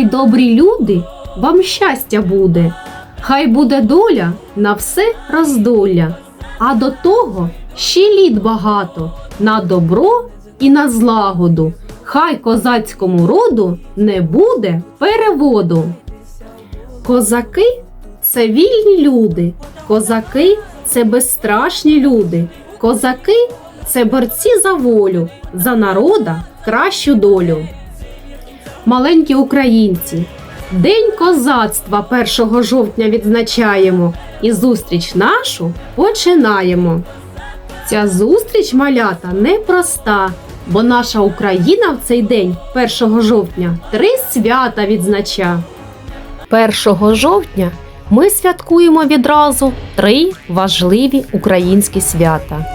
Хай добрі люди, вам щастя буде, хай буде доля на все роздоля, а до того ще літ багато на добро і на злагоду. Хай козацькому роду не буде переводу. Козаки це вільні люди, козаки це безстрашні люди, козаки це борці за волю, за народа кращу долю. Маленькі українці, День козацтва 1 жовтня відзначаємо і зустріч нашу починаємо. Ця зустріч малята непроста, бо наша Україна в цей день, 1 жовтня, три свята відзнача. 1 жовтня ми святкуємо відразу три важливі українські свята: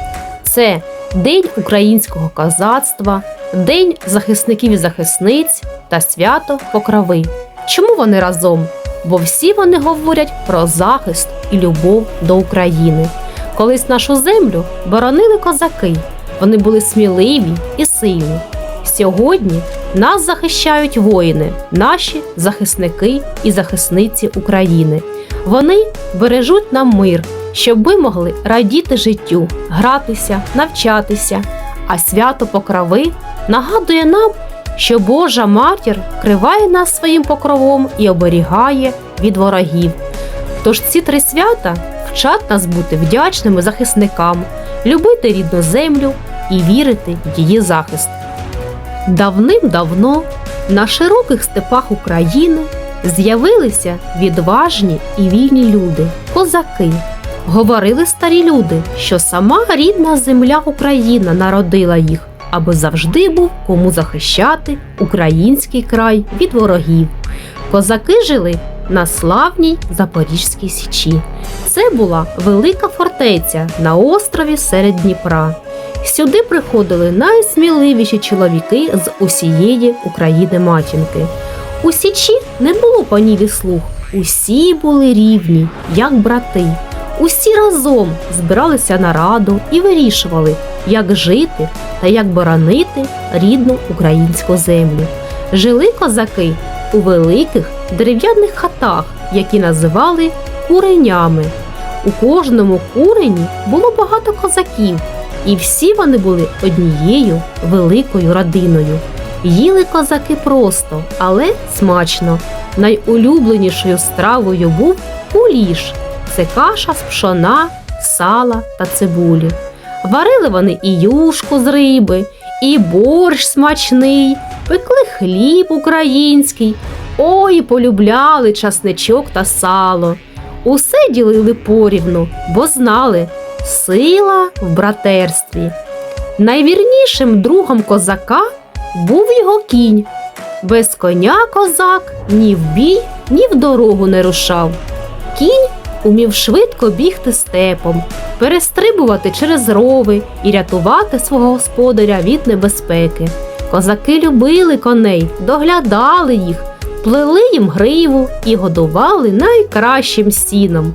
це День українського козацтва, День захисників і захисниць та свято Покрови. Чому вони разом? Бо всі вони говорять про захист і любов до України. Колись нашу землю боронили козаки. Вони були сміливі і сильні. Сьогодні нас захищають воїни, наші захисники і захисниці України. Вони бережуть нам мир, щоб ми могли радіти життю, гратися, навчатися. А свято Покрови нагадує нам, що Божа матір криває нас своїм покровом і оберігає від ворогів. Тож ці три свята вчать нас бути вдячними захисникам, любити рідну землю і вірити в її захист. Давним-давно на широких степах України з'явилися відважні і вільні люди, козаки. Говорили старі люди, що сама рідна земля Україна народила їх, аби завжди був кому захищати український край від ворогів. Козаки жили на славній Запорізькій Січі. Це була велика фортеця на острові серед Дніпра. Сюди приходили найсміливіші чоловіки з усієї України матінки. У Січі не було панів і слуг, усі були рівні, як брати. Усі разом збиралися на раду і вирішували, як жити та як боронити рідну українську землю. Жили козаки у великих дерев'яних хатах, які називали куренями. У кожному курені було багато козаків, і всі вони були однією великою родиною. Їли козаки просто, але смачно. Найулюбленішою стравою був куліш це каша з пшона, сала та цибулі. Варили вони і юшку з риби, і борщ смачний, пекли хліб український, ой, полюбляли часничок та сало. Усе ділили порівну, бо знали сила в братерстві. Найвірнішим другом козака був його кінь. Без коня козак ні в бій, ні в дорогу не рушав. Кінь умів швидко бігти степом, перестрибувати через рови і рятувати свого господаря від небезпеки. Козаки любили коней, доглядали їх, плели їм гриву і годували найкращим сіном.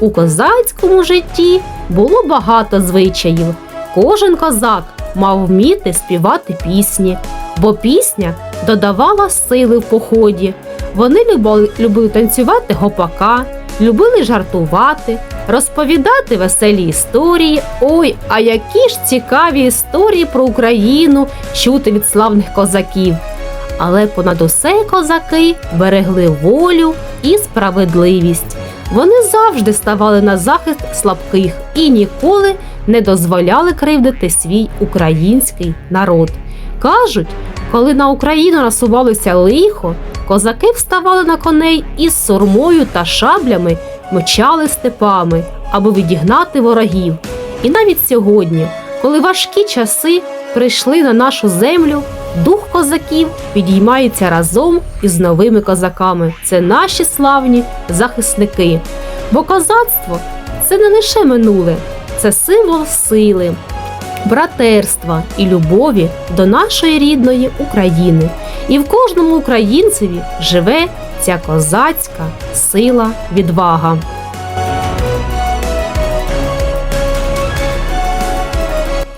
У козацькому житті було багато звичаїв. Кожен козак мав вміти співати пісні, бо пісня додавала сили в поході. Вони любили, танцювати гопака, любили жартувати, розповідати веселі історії. Ой, а які ж цікаві історії про Україну чути від славних козаків. Але понад усе козаки берегли волю і справедливість. Вони завжди ставали на захист слабких і ніколи не дозволяли кривдити свій український народ. Кажуть, коли на Україну насувалося лихо, козаки вставали на коней із сурмою та шаблями мчали степами, аби відігнати ворогів. І навіть сьогодні, коли важкі часи прийшли на нашу землю, дух козаків підіймається разом із новими козаками. Це наші славні захисники. Бо козацтво це не лише минуле, це символ сили, братерства і любові до нашої рідної України. І в кожному українцеві живе ця козацька сила відвага.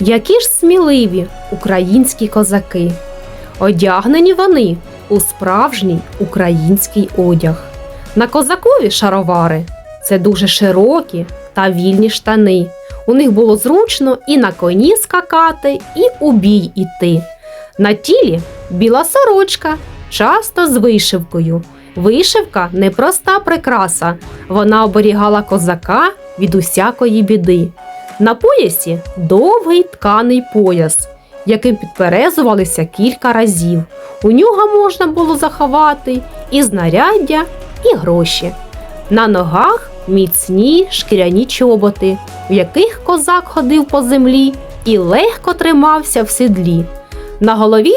Які ж сміливі українські козаки! Одягнені вони у справжній український одяг. На козакові шаровари це дуже широкі та вільні штани. У них було зручно і на коні скакати, і у бій іти. На тілі біла сорочка, часто з вишивкою. Вишивка непроста прикраса. Вона оберігала козака від усякої біди. На поясі довгий тканий пояс, яким підперезувалися кілька разів. У нього можна було заховати і знаряддя, і гроші. На ногах міцні шкіряні чоботи, в яких козак ходив по землі і легко тримався в седлі. На голові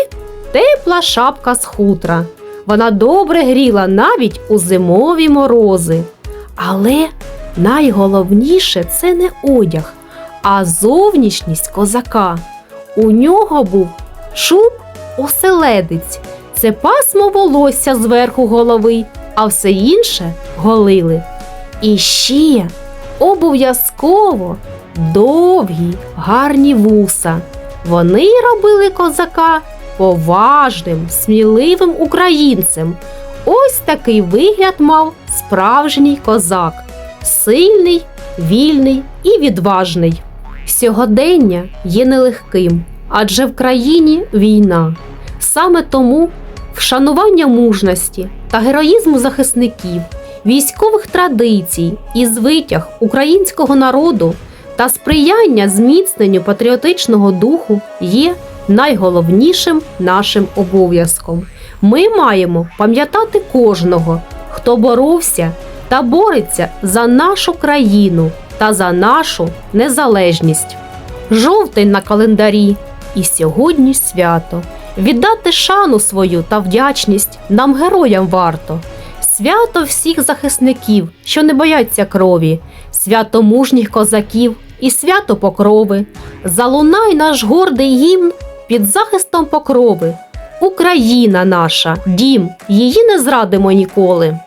тепла шапка з хутра. Вона добре гріла навіть у зимові морози. Але найголовніше це не одяг, а зовнішність козака. У нього був шуб оселедець. Це пасмо волосся зверху голови, а все інше голили. І ще обов'язково довгі, гарні вуса. Вони робили козака поважним, сміливим українцем. Ось такий вигляд мав справжній козак сильний, вільний і відважний. Сьогодення є нелегким, адже в країні війна. Саме тому вшанування мужності та героїзму захисників, військових традицій і звитяг українського народу та сприяння зміцненню патріотичного духу є найголовнішим нашим обов'язком. Ми маємо пам'ятати кожного, хто боровся та бореться за нашу країну та за нашу незалежність. Жовтень на календарі, і сьогодні свято. Віддати шану свою та вдячність нам героям варто. Свято всіх захисників, що не бояться крові, свято мужніх козаків і свято покрови. Залунай наш гордий гімн під захистом покрови. Україна наша, дім, її не зрадимо ніколи.